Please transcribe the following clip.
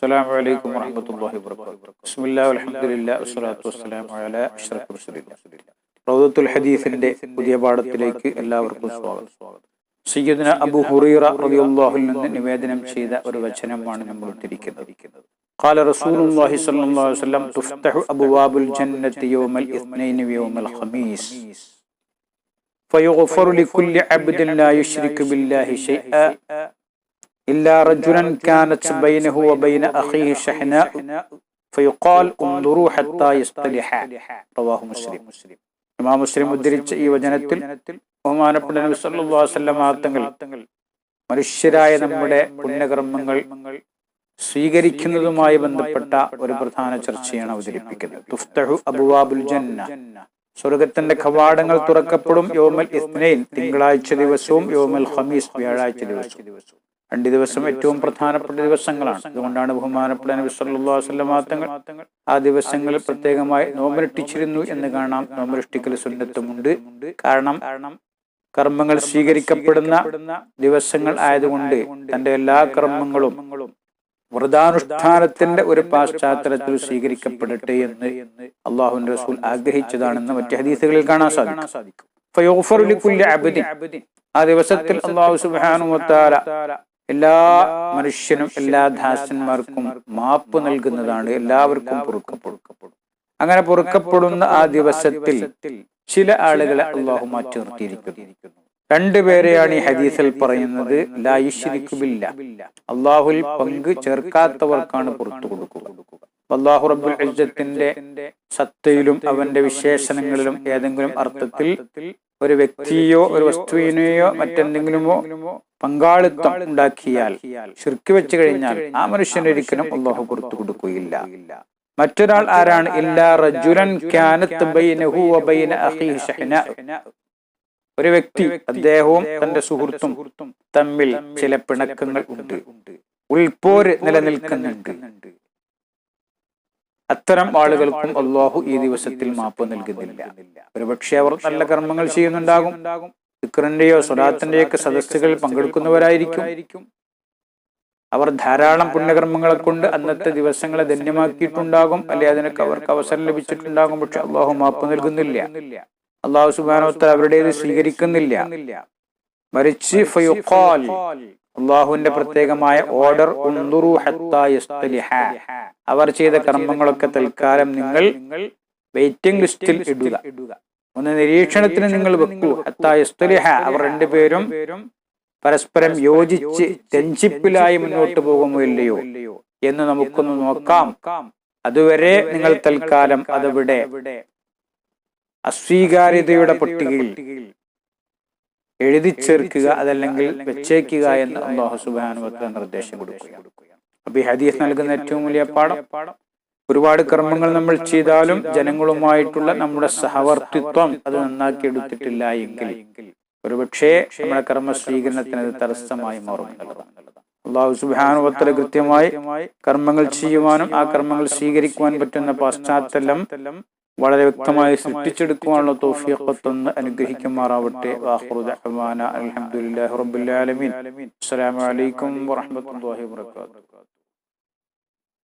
السلام عليكم ورحمة الله وبركاته بسم الله والحمد لله والصلاة والسلام على أشرف رسول الله റൗദത്തുൽ ഹദീസിന്റെ പുതിയ പാഠത്തിലേക്ക് എല്ലാവർക്കും സ്വാഗതം സയ്യിദ്ന അബു ഹുറൈറ റളിയല്ലാഹുവിൽ നിന്ന് നിവേദനം ചെയ്ത ഒരു വചനമാണ് നമ്മൾ ഇട്ടിരിക്കുന്നത് قال رسول الله صلى الله عليه وسلم تفتح أبواب الجنة يوم الاثنين ويوم الخميس فيغفر لكل عبد لا يشرك بالله شيئا إلا رجلا كانت بينه وبين أخيه شحناء فيقال انظروا حتى يصطلح رواه مسلم ഇമാം മുസ്ലിം ഉദ്ധരിച്ച ഈ വചനത്തിൽ ബഹുമാനപ്പെട്ട നബി സല്ലല്ലാഹു അലൈഹി വസല്ലം തങ്ങൾ മനുഷ്യരായ നമ്മുടെ പുണ്യകർമ്മങ്ങൾ സ്വീകരിക്കുന്നതുമായി ബന്ധപ്പെട്ട ഒരു പ്രധാന ചർച്ചയാണ് അവതരിപ്പിക്കുന്നത് തുഫ്തഹു അബുവാബുൽ ജന്ന സ്വർഗത്തിന്റെ കവാടങ്ങൾ തുറക്കപ്പെടും യോമൽ ഇസ്നൈൻ തിങ്കളാഴ്ച ദിവസവും യോമൽ ഖമീസ് വ്യാഴാഴ്ച ദിവസവും രണ്ട് ദിവസം ഏറ്റവും പ്രധാനപ്പെട്ട ദിവസങ്ങളാണ്. അതുകൊണ്ടാണ് ബഹുമാനപ്പെട്ട നബി സല്ലല്ലാഹു അലൈഹി ആ ദിവസങ്ങളിൽ പ്രത്യേകമായി നോമ്പനുഷ്ഠിച്ചിരുന്നു എന്ന് കാണാം. നോമ്പനുഷ്ഠിക്കൽ സുന്നത്തുമുണ്ട് കാരണം കർമ്മങ്ങൾ സ്വീകരിക്കപ്പെടുന്ന ദിവസങ്ങൾ ആയതുകൊണ്ട് തന്റെ എല്ലാ കർമ്മങ്ങളും വ്രതാനുഷ്ഠാനത്തിന്റെ ഒരു പാശ്ചാത്തലത്തിൽ സ്വീകരിക്കപ്പെടട്ടെ എന്ന് അള്ളാഹുവിന്റെ റസൂൽ ആഗ്രഹിച്ചതാണെന്ന് മറ്റു ഹദീസുകളിൽ കാണാൻ സാധിക്കും. ആ ദിവസത്തിൽ അള്ളാഹു സുബ്ഹാനഹു വതആല എല്ലാ മനുഷ്യനും എല്ലാ ദാസന്മാർക്കും മാപ്പ് നൽകുന്നതാണ്. എല്ലാവർക്കും പൊറുക്കപ്പെടും. അങ്ങനെ പൊറുക്കപ്പെടുന്ന ആ ദിവസത്തിൽ ചില ആളുകളെ അള്ളാഹു മാറ്റി നിർത്തിയിരിക്കുന്നു രണ്ടുപേരെയാണ് ഈ ഹദീസിൽ പറയുന്നത് ലായിഷിരിക്കുമില്ല അള്ളാഹുൽ പങ്ക് ചേർക്കാത്തവർക്കാണ് പുറത്തു കൊടുക്കുക. അള്ളാഹു റബ്ബുൽ ഇജ്ജത്തിന്റെ സത്തയിലും അവന്റെ വിശേഷണങ്ങളിലും ഏതെങ്കിലും അർത്ഥത്തിൽ ഒരു വ്യക്തിയോ ഒരു വസ്തുവിനെയോ മറ്റെന്തെങ്കിലുമോ പങ്കാളിത്തം ഉണ്ടാക്കിയാൽ ശിർക്ക് വെച്ച് കഴിഞ്ഞാൽ ആ മനുഷ്യൻ ഒരിക്കലും അള്ളാഹു പുറത്തു കൊടുക്കുകയില്ല. മറ്റൊരാൾ ആരാണ്? ഇല്ലാ റജുലൻ ബൈനഹു വബൈന അഖീഹി ഷഹ്ന. ഒരു വ്യക്തി അദ്ദേഹവും തന്റെ സുഹൃത്തും തമ്മിൽ ചില പിണക്കങ്ങൾ ഉണ്ട്. ഉൾപോര് നിലനിൽക്കുന്നുണ്ട്. അത്തരം ആളുകൾക്കും അള്ളാഹു ഈ ദിവസത്തിൽ മാപ്പ് നൽകുന്നില്ല. ഒരുപക്ഷെ അവർ നല്ല കർമ്മങ്ങൾ ചെയ്യുന്നുണ്ടാകും. ഇക്രന്റെയോ സ്വലാത്തിന്റെയോ ഒക്കെ സദസ്സുകളിൽ പങ്കെടുക്കുന്നവരായിരിക്കും. അവർ ധാരാളം പുണ്യകർമ്മങ്ങളെ കൊണ്ട് അന്നത്തെ ദിവസങ്ങളെ ധന്യമാക്കിയിട്ടുണ്ടാകും. അല്ലെ? അതിനൊക്കെ അവർക്ക് അവസരം ലഭിച്ചിട്ടുണ്ടാകും. പക്ഷെ അള്ളാഹു മാപ്പ് നൽകുന്നില്ല. അള്ളാഹു സുബാനോത്ത അവരുടേത് സ്വീകരിക്കുന്നില്ല. മരിച്ച് അള്ളാഹുവിന്റെ പ്രത്യേകമായ ഓർഡർ. അവർ ചെയ്ത കർമ്മങ്ങളൊക്കെ തൽക്കാലം നിങ്ങൾ വെയിറ്റിംഗ് ലിസ്റ്റിൽ ഇടുക. ഒന്ന് നിരീക്ഷണത്തിന് നിങ്ങൾ വെക്കൂ. അത്തായസ്തുലിഹ അവർ രണ്ടുപേരും പരസ്പരം യോജിച്ച് രഞ്ജിപ്പിലായി മുന്നോട്ട് പോകുമോ ഇല്ലയോ എന്ന് നമുക്കൊന്ന് നോക്കാം. അതുവരെ നിങ്ങൾ തൽക്കാലം അതവിടെ. അസ്വീകാര്യതയുടെ പട്ടികയിൽ എഴുതി ചേർക്കുക അതല്ലെങ്കിൽ വെച്ചേക്കുക എന്ന് അള്ളാഹു സുബാനുവത്ത നിർദ്ദേശം കൊടുക്കുക അപ്പൊ ഈ ഹദീസ് നൽകുന്ന ഏറ്റവും വലിയ പാഠം ഒരുപാട് കർമ്മങ്ങൾ നമ്മൾ ചെയ്താലും ജനങ്ങളുമായിട്ടുള്ള നമ്മുടെ സഹവർത്തിത്വം അത് നന്നാക്കി എടുത്തിട്ടില്ല എങ്കിൽ. ഒരുപക്ഷെ നമ്മുടെ കർമ്മ സ്വീകരണത്തിന് അത് തടസ്സമായി മാറും. അള്ളാഹു സുബാനുവത്തല കൃത്യമായി കർമ്മങ്ങൾ ചെയ്യുവാനും ആ കർമ്മങ്ങൾ സ്വീകരിക്കുവാൻ പറ്റുന്ന പശ്ചാത്തലം വളരെ വ്യക്തമായി സൃഷ്ടിച്ചെടുക്കുവാനുള്ള തോഫിയൊക്കത്തൊന്ന് അനുഗ്രഹിക്കുമാറാവട്ടെ. അലഹമുല്ലാ റബ്ബുലാലമീൻ അസ്സലാമു അലൈക്കും വറഹ്മത്തുള്ളാഹി വബറകാതുഹു.